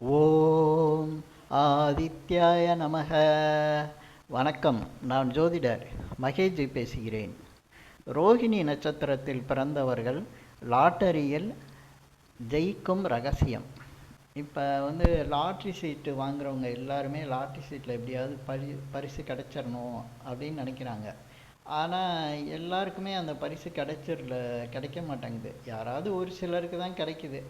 ஓம் ஆதித்யாய நமக. வணக்கம் நான் ஜோதிடர் மகேஜி பேசுகிறேன். ரோகிணி நட்சத்திரத்தில் பிறந்தவர்கள் லாட்டரியில் ஜெயிக்கும் ரகசியம். இப்போ வந்து லாட்ரி சீட்டு வாங்குறவங்க எல்லாருமே லாட்ரி சீட்டில் எப்படியாவது பரி பரிசு கிடச்சிடணும் அப்படின்னு நினைக்கிறாங்க. ஆனால் எல்லாருக்குமே அந்த பரிசு கிடைச்சிடல கிடைக்க மாட்டேங்குது. யாராவது ஒரு சிலருக்கு தான் கிடைக்குது.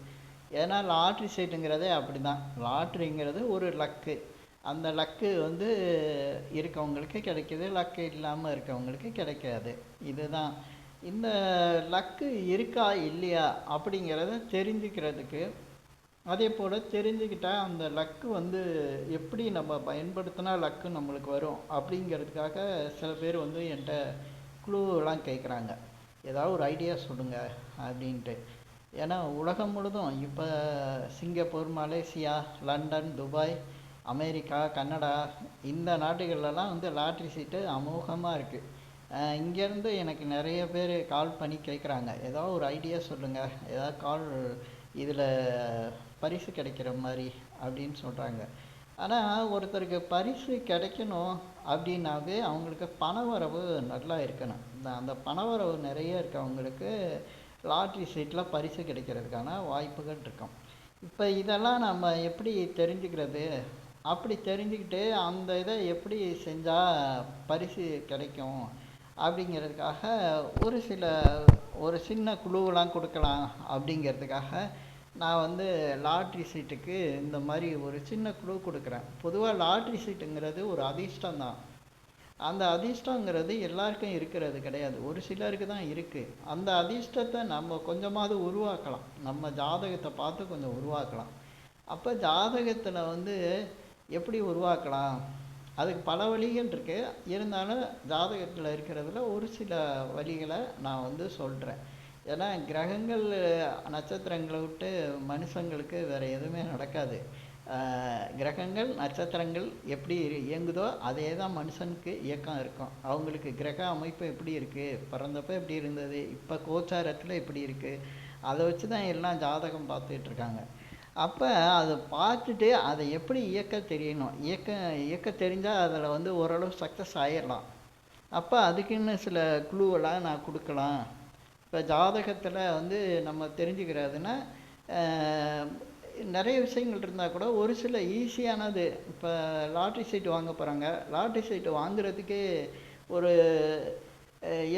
ஏன்னா லாட்ரி சீட்டுங்கிறதே அப்படி தான் லாட்ரிங்கிறது ஒரு லக்கு அந்த லக்கு வந்து இருக்கவங்களுக்கு கிடைக்கிது லக்கு இல்லாமல் இருக்கவங்களுக்கு கிடைக்காது. இதுதான். இந்த லக்கு இருக்கா இல்லையா அப்படிங்கிறத தெரிஞ்சுக்கிறதுக்கு அதே போல் தெரிஞ்சுக்கிட்டால் அந்த லக்கு வந்து எப்படி நம்ம பயன்படுத்தினா லக்கு நம்மளுக்கு வரும் அப்படிங்கிறதுக்காக சில பேர் வந்து என்கிட்ட குழுலாம் கேட்குறாங்க ஏதாவது ஒரு ஐடியா சொல்லுங்கள் அப்படின்ட்டு. ஏன்னா உலகம் முழுதும் இப்போ Singapore Malaysia London Dubai America Canada இந்த நாடுகள்லலாம் வந்து லாட்ரி சீட்டு அமோகமாக இருக்குது இங்கேருந்து எனக்கு நிறைய பேர் கால் பண்ணி கேட்குறாங்க ஏதாவது ஒரு ஐடியா சொல்லுங்கள் ஏதாவது கால் இதில் பரிசு கிடைக்கிற மாதிரி அப்படின்னு சொல்கிறாங்க ஆனால் ஒருத்தருக்கு பரிசு கிடைக்கணும் அப்படின்னாவே அவங்களுக்கு பணவரவு நல்லா இருக்கணும். இந்த அந்த பணவரவு நிறைய இருக்கவங்களுக்கு லாட்ரி சீட்டில் பரிசு கிடைக்கிறதுக்கான வாய்ப்புகள் இருக்கும். இப்போ இதெல்லாம் நம்ம எப்படி தெரிஞ்சுக்கிறது? அப்படி தெரிஞ்சுக்கிட்டு அந்த இதை எப்படி செஞ்சால் பரிசு கிடைக்கும்? அப்படிங்கிறதுக்காக ஒரு சில ஒரு சின்ன குழுவெலாம் கொடுக்கலாம் அப்படிங்கிறதுக்காக நான் வந்து லாட்ரி சீட்டுக்கு இந்த மாதிரி ஒரு சின்ன குழு கொடுக்குறேன். பொதுவாக லாட்ரி சீட்டுங்கிறது ஒரு அதிர்ஷ்டம் தான் அந்த அதிர்ஷ்டங்கிறது எல்லாருக்கும் இருக்கிறது கிடையாது. ஒரு சிலருக்கு தான் இருக்குது அந்த அதிர்ஷ்டத்தை நம்ம கொஞ்சமாவது உருவாக்கலாம். நம்ம ஜாதகத்தை பார்த்து கொஞ்சம் உருவாக்கலாம். அப்போ ஜாதகத்தில் வந்து எப்படி உருவாக்கலாம்? அதுக்கு பல வழிகள் இருக்குது இருந்தாலும் ஜாதகத்தில் இருக்கிறதுல ஒரு சில வழிகளை நான் வந்து சொல்கிறேன் ஏன்னா கிரகங்கள் நட்சத்திரங்களை விட்டு மனுஷங்களுக்கு வேறு எதுவுமே நடக்காது. கிரகங்கள் நட்சத்திரங்கள் எப்படி இயங்குதோ அதே தான் மனுஷனுக்கு இயக்கம் இருக்கும். அவங்களுக்கு கிரக அமைப்பு எப்படி இருக்குது பிறந்தப்போ எப்படி இருந்தது? இப்போ கோச்சாரத்தில் எப்படி இருக்குது அதை வச்சு தான் எல்லாம் ஜாதகம் பார்த்துட்டு இருக்காங்க அப்போ அதை பார்த்துட்டு அதை எப்படி இயக்க தெரியணும்? இயக்க இயக்க தெரிஞ்சால் அதில் வந்து ஓரளவு சக்ஸஸ் ஆயிடலாம் அப்போ அதுக்குன்னு சில குழுவெல்லாம் நான் கொடுக்கலாம். இப்போ ஜாதகத்தில் வந்து நம்ம தெரிஞ்சுக்கிறதுனா நிறைய விஷயங்கள் இருந்தால் கூட ஒரு சில ஈஸியானது. இப்போ லாட்ரி சீட்டு வாங்க போகிறாங்க லாட்ரி சீட்டு வாங்குறதுக்கே ஒரு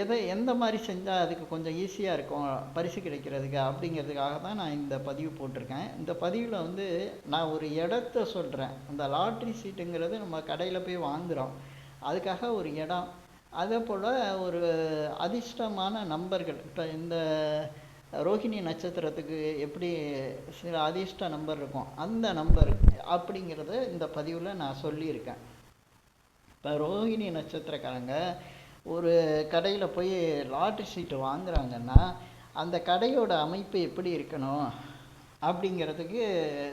எதை எந்த மாதிரி செஞ்சால் அதுக்கு கொஞ்சம் ஈஸியாக இருக்கும் பரிசு கிடைக்கிறதுக்கு அப்படிங்கிறதுக்காக தான் நான் இந்த பதிவு போட்டிருக்கேன். இந்த பதிவில் வந்து நான் ஒரு இடத்த சொல்கிறேன் அந்த லாட்ரி சீட்டுங்கிறது நம்ம கடையில் போய் வாங்குகிறோம் அதுக்காக ஒரு இடம். அதே போல் ஒரு அதிர்ஷ்டமான நம்பர்கள் இப்போ இந்த ரோஹிணி நட்சத்திரத்துக்கு எப்படி சில அதிர்ஷ்ட நம்பர் இருக்கும்? அந்த நம்பர் அப்படிங்கிறத இந்த பதிவில் நான் சொல்லியிருக்கேன். இப்போ ரோஹிணி நட்சத்திரக்காரங்க ஒரு கடையில் போய் லாட்ரி சீட்டு வாங்குறாங்கன்னா அந்த கடையோட அமைப்பு எப்படி இருக்கணும்? அப்படிங்கிறதுக்கு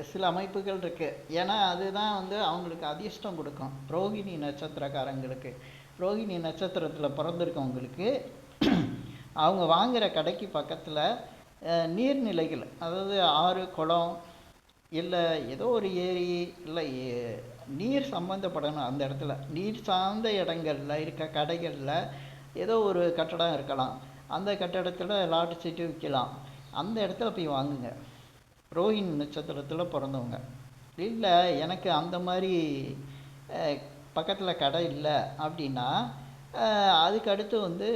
சில அமைப்புகள் இருக்குது ஏன்னா அதுதான் வந்து அவங்களுக்கு அதிர்ஷ்டம் கொடுக்கும். ரோகிணி நட்சத்திரக்காரங்களுக்கு. ரோகிணி நட்சத்திரத்தில் பிறந்திருக்கவங்களுக்கு அவங்க வாங்குகிற கடைக்கு பக்கத்தில் நீர்நிலைகள் அதாவது ஆறு குளம் இல்லை ஏதோ ஒரு ஏரி இல்லை நீர் சம்மந்தப்படணும் அந்த இடத்துல. நீர் சார்ந்த இடங்களில் இருக்க கடைகளில் ஏதோ ஒரு கட்டடம் இருக்கலாம். அந்த கட்டடத்தில் லாட்டு சீட்டு விற்கலாம் அந்த இடத்துல போய் வாங்குங்க. ரோஹிணி நட்சத்திரத்தில் பிறந்தவங்க. இல்லை எனக்கு அந்த மாதிரி பக்கத்தில் கடை இல்லை அப்படின்னா அதுக்கு அடுத்து வந்து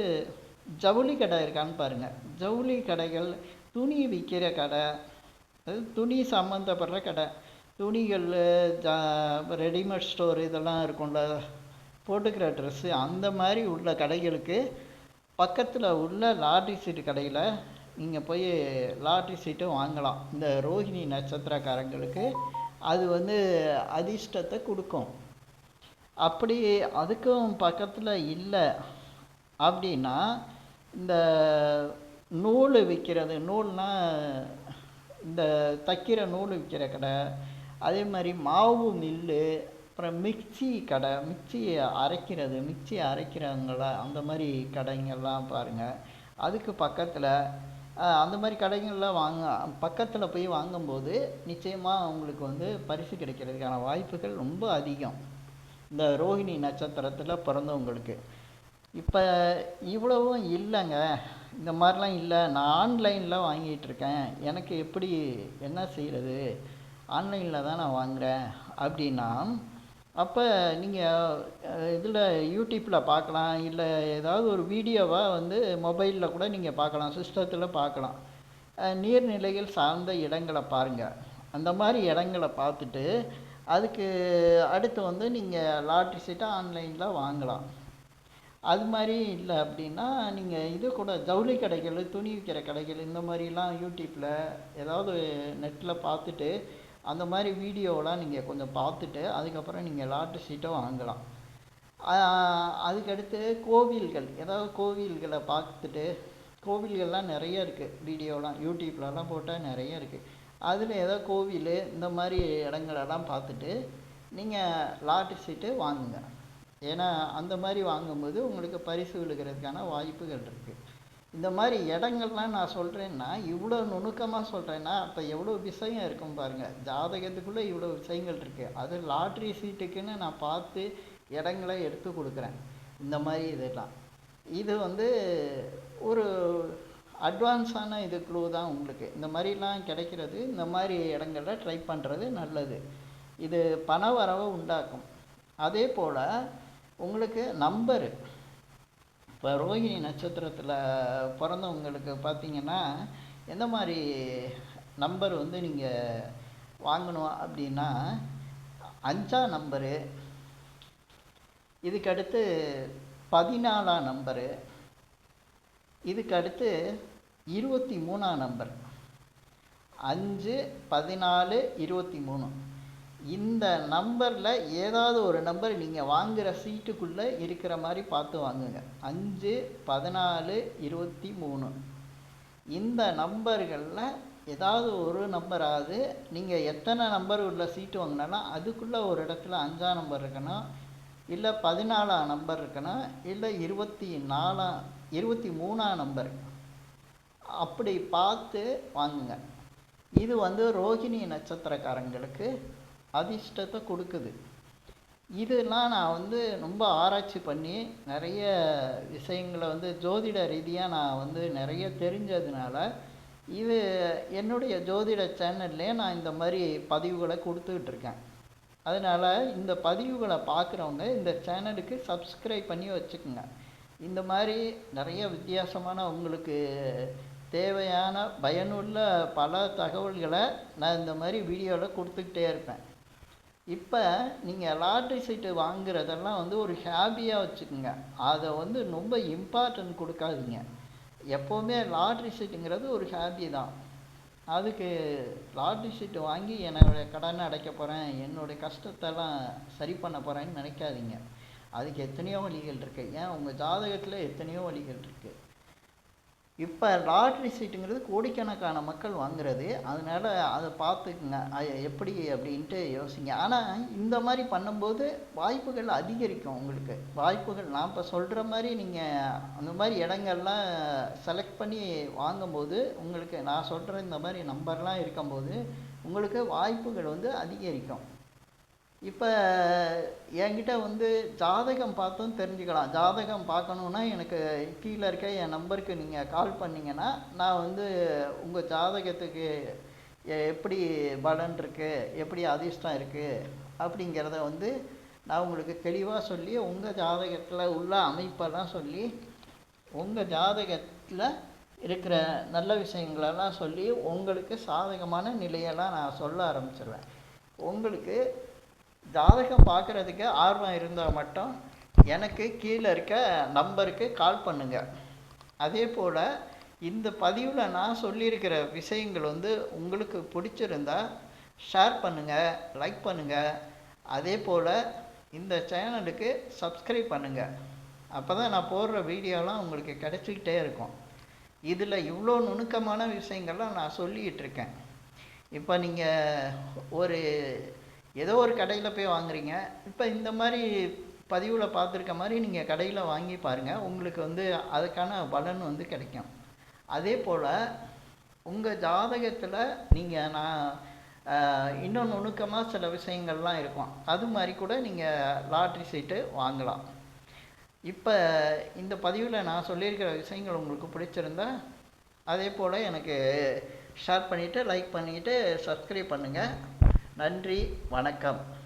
ஜவுளி கடை இருக்கான்னு பாருங்கள் ஜவுளி கடைகள் துணி விற்கிற கடை அது துணி சம்மந்தப்படுற கடை. துணிகள் ஜா ரெடிமேட் ஸ்டோர் இதெல்லாம் இருக்கும்ல. போட்டுக்கிற ட்ரெஸ்ஸு அந்த மாதிரி உள்ள கடைகளுக்கு பக்கத்தில் உள்ள லாட்ரி சீட்டு கடையில் நீங்கள் போய் லாட்ரி சீட்டு வாங்கலாம். இந்த ரோஹிணி நட்சத்திரக்காரங்களுக்கு அது வந்து அதிர்ஷ்டத்தை கொடுக்கும். அப்படி அதுக்கும் பக்கத்தில் இல்லை. அப்படின்னா இந்த நூல் விற்கிறது நூல்னால் இந்த தைக்கிற நூல் விற்கிற கடை அதே மாதிரி மாவு மில்லு அப்புறம் மிக்சி கடை மிக்சி அரைக்கிறது மிக்சி அரைக்கிறவங்கள அந்த மாதிரி கடைங்கள்லாம் பாருங்கள் அதுக்கு பக்கத்தில் அந்த மாதிரி கடைகளில் வாங்க பக்கத்தில் போய் வாங்கும்போது நிச்சயமாக அவங்களுக்கு வந்து பரிசு கிடைக்கிறதுக்கான வாய்ப்புகள் ரொம்ப அதிகம். இந்த ரோஹிணி நட்சத்திரத்தில் பிறந்தவங்களுக்கு. இப்போ இவ்வளவும் இல்லைங்க. இந்த மாதிரிலாம் இல்லை. நான் ஆன்லைனில் வாங்கிட்டு இருக்கேன். எனக்கு எப்படி என்ன செய்கிறது ஆன்லைனில் தான் நான் வாங்குகிறேன் அப்படின்னா அப்போ நீங்கள் இதில் யூடியூப்பில் பார்க்கலாம். இல்லை ஏதாவது ஒரு வீடியோவாக வந்து மொபைலில் கூட நீங்கள் பார்க்கலாம். சிஸ்டத்தில் பார்க்கலாம். நீர்நிலைகள் சார்ந்த இடங்களை பாருங்கள் அந்த மாதிரி இடங்களை பார்த்துட்டு அதுக்கு அடுத்து வந்து நீங்கள் லாட்ரி சீட்டை ஆன்லைனில் வாங்கலாம். அது மாதிரி இல்லை அப்படின்னா நீங்கள் இது கூட ஜவுளி கடைகள் துணி விற்கிற கடைகள் இந்த மாதிரிலாம் யூடியூப்பில் ஏதாவது நெட்டில் பார்த்துட்டு அந்த மாதிரி வீடியோவெலாம் நீங்கள் கொஞ்சம் பார்த்துட்டு அதுக்கப்புறம் நீங்கள் லாட்டு சீட்டை வாங்கலாம். அதுக்கடுத்து கோவில்கள் ஏதாவது கோவில்களை பார்த்துட்டு கோவில்கள்லாம் நிறைய இருக்குது வீடியோலாம் யூடியூப்லலாம் போட்டால் நிறைய இருக்குது அதில் ஏதோ கோவில் இந்த மாதிரி இடங்களெல்லாம் பார்த்துட்டு நீங்கள் லாட்டு சீட்டு வாங்குங்க. ஏன்னா அந்த மாதிரி வாங்கும்போது உங்களுக்கு பரிசு விழுகிறதுக்கான வாய்ப்புகள் இருக்குது இந்த மாதிரி இடங்கள்லாம் நான் சொல்கிறேன்னா இவ்வளோ நுணுக்கமாக சொல்கிறேன்னா அப்போ எவ்வளோ விஷயம் இருக்கும் பாருங்கள் ஜாதகத்துக்குள்ளே இவ்வளோ விஷயங்கள் இருக்குது அது லாட்ரி சீட்டுக்குன்னு நான் பார்த்து இடங்களை எடுத்து கொடுக்குறேன். இந்த மாதிரி இதெல்லாம். இது வந்து ஒரு அட்வான்ஸான இது க்ளூ தான் உங்களுக்கு. இந்த மாதிரிலாம் கிடைக்கிறது இந்த மாதிரி இடங்களில் ட்ரை பண்ணுறது நல்லது. இது பண வரவை உண்டாக்கும். அதே போல் உங்களுக்கு நம்பரு. இப்போ ரோஹிணி நட்சத்திரத்தில் பிறந்தவங்களுக்கு பார்த்தீங்கன்னா எந்த மாதிரி நம்பர் வந்து நீங்கள் வாங்கணும் அப்படின்னா அஞ்சாம் நம்பரு இதுக்கு அடுத்து பதினாலாம் நம்பரு இதுக்கு அடுத்து இருபத்தி மூணாம் நம்பர். அஞ்சு பதினாலு இருபத்தி மூணு. இந்த நம்பரில் ஏதாவது ஒரு நம்பர் நீங்கள் வாங்குகிற சீட்டுக்குள்ளே இருக்கிற மாதிரி பார்த்து வாங்குங்க. அஞ்சு பதினாலு இருபத்தி மூணு. இந்த நம்பர்களில் ஏதாவது ஒரு நம்பராவது நீங்கள் எத்தனை நம்பர் உள்ள சீட்டு வாங்கினாலும் அதுக்குள்ளே ஒரு இடத்துல அஞ்சாம் நம்பர் இருக்கணும். இல்லை பதினாலாம் நம்பர் இருக்கணும். இல்லை இருபத்தி நாலாம் இருபத்தி மூணாம் நம்பர். அப்படி பார்த்து வாங்குங்க. இது வந்து ரோகிணி நட்சத்திரக்காரங்களுக்கு அதிர்ஷ்டத்தை கொடுக்குது. இதெல்லாம் நான் வந்து ரொம்ப ஆராய்ச்சி பண்ணி நிறைய விஷயங்களை வந்து ஜோதிட ரீதியாக நான் வந்து நிறைய தெரிஞ்சதுனால இது என்னுடைய ஜோதிட சேனல்லே நான் இந்த மாதிரி பதிவுகளை கொடுத்துக்கிட்டு இருக்கேன். அதனால் இந்த பதிவுகளை பார்க்குறவங்க இந்த சேனலுக்கு சப்ஸ்கிரைப் பண்ணி வச்சுக்கோங்க. இந்த மாதிரி நிறைய வித்தியாசமான உங்களுக்கு தேவையான பயனுள்ள பல தகவல்களை நான் இந்த மாதிரி வீடியோவில் கொடுத்துக்கிட்டே இருப்பேன். இப்போ நீங்கள் லாட்ரி சீட்டு வாங்குறதெல்லாம் வந்து ஒரு ஹாபியாக வச்சுக்கோங்க. அதை வந்து ரொம்ப இம்பார்ட்டன்ட் கொடுக்காதீங்க. எப்போவுமே லாட்ரி சீட்டுங்கிறது ஒரு ஹாபி தான். அதுக்கு லாட்ரி சீட்டு வாங்கி என்னோட கடனை அடைக்க போகிறேன் என்னுடைய கஷ்டத்தெல்லாம் சரி பண்ண போகிறேன்னு நினைக்காதீங்க. அதுக்கு எத்தனையோ வழிகள் இருக்குது ஏன்? உங்கள் ஜாதகத்தில் எத்தனையோ வழிகள் இருக்குது இப்போ லாட்ரி சீட்டுங்கிறது கோடிக்கணக்கான மக்கள் வாங்குறது. அதனால் அதை பார்த்துக்குங்க. எப்படி அப்படின்ட்டு யோசிங்க. ஆனால் இந்த மாதிரி பண்ணும்போது வாய்ப்புகள் அதிகரிக்கும் உங்களுக்கு. வாய்ப்புகள் நான் இப்போ சொல்கிற மாதிரி நீங்கள் அந்த மாதிரி இடங்கள்லாம் செலக்ட் பண்ணி வாங்கும்போது உங்களுக்கு நான் சொல்கிற இந்த மாதிரி நம்பர்லாம் இருக்கும்போது உங்களுக்கு வாய்ப்புகள் வந்து அதிகரிக்கும். இப்போ என்கிட்ட வந்து ஜாதகம் பார்த்தும் தெரிஞ்சுக்கலாம். ஜாதகம் பார்க்கணுன்னா எனக்கு கீழே இருக்க என் நம்பருக்கு நீங்கள் கால் பண்ணிங்கன்னா நான் வந்து உங்கள் ஜாதகத்துக்கு எப்படி பலன் இருக்குது எப்படி அதிர்ஷ்டம் இருக்குது அப்படிங்கிறத வந்து நான் உங்களுக்கு தெளிவாக சொல்லி உங்கள் ஜாதகத்தில் உள்ள அமைப்பெல்லாம் சொல்லி உங்கள் ஜாதகத்தில் இருக்கிற நல்ல விஷயங்களெல்லாம் சொல்லி உங்களுக்கு சாதகமான நிலையெல்லாம் நான் சொல்ல ஆரம்பிச்சிடுவேன் உங்களுக்கு ஜாதகம் பார்க்குறதுக்கு ஆர்வம் இருந்தால் மட்டும் எனக்கு கீழே இருக்க நம்பருக்கு கால் பண்ணுங்க. அதே போல் இந்த பதிவில் நான் சொல்லியிருக்கிற விஷயங்கள் வந்து உங்களுக்கு பிடிச்சிருந்தா ஷேர் பண்ணுங்கள் லைக் பண்ணுங்கள் அதே போல் இந்த சேனலுக்கு சப்ஸ்கிரைப் பண்ணுங்கள் அப்போ தான் நான் போடுற வீடியோலாம் உங்களுக்கு கிடச்சிக்கிட்டே இருக்கும். இதில் இவ்வளோ நுணுக்கமான விஷயங்கள்லாம் நான் சொல்லிகிட்டு இருக்கேன். இப்போ நீங்கள் ஒரு ஏதோ ஒரு கடையில் போய் வாங்குறீங்க. இப்போ இந்த மாதிரி பதிவில் பார்த்துருக்க மாதிரி நீங்கள் கடையில் வாங்கி பாருங்கள் உங்களுக்கு வந்து அதுக்கான பலன் வந்து கிடைக்கும். அதே போல் உங்கள் ஜாதகத்தில் நீங்கள் நான் இன்னும் நுணுக்கமாக சில விஷயங்கள்லாம் இருக்கும். அது மாதிரி கூட நீங்கள் லாட்ரி சீட்டு வாங்கலாம். இப்போ இந்த பதிவில் நான் சொல்லியிருக்கிற விஷயங்கள் உங்களுக்கு பிடிச்சிருந்தா அதே போல் எனக்கு ஷேர் பண்ணிவிட்டு லைக் பண்ணிவிட்டு சப்ஸ்கிரைப் பண்ணுங்கள் நன்றி வணக்கம்.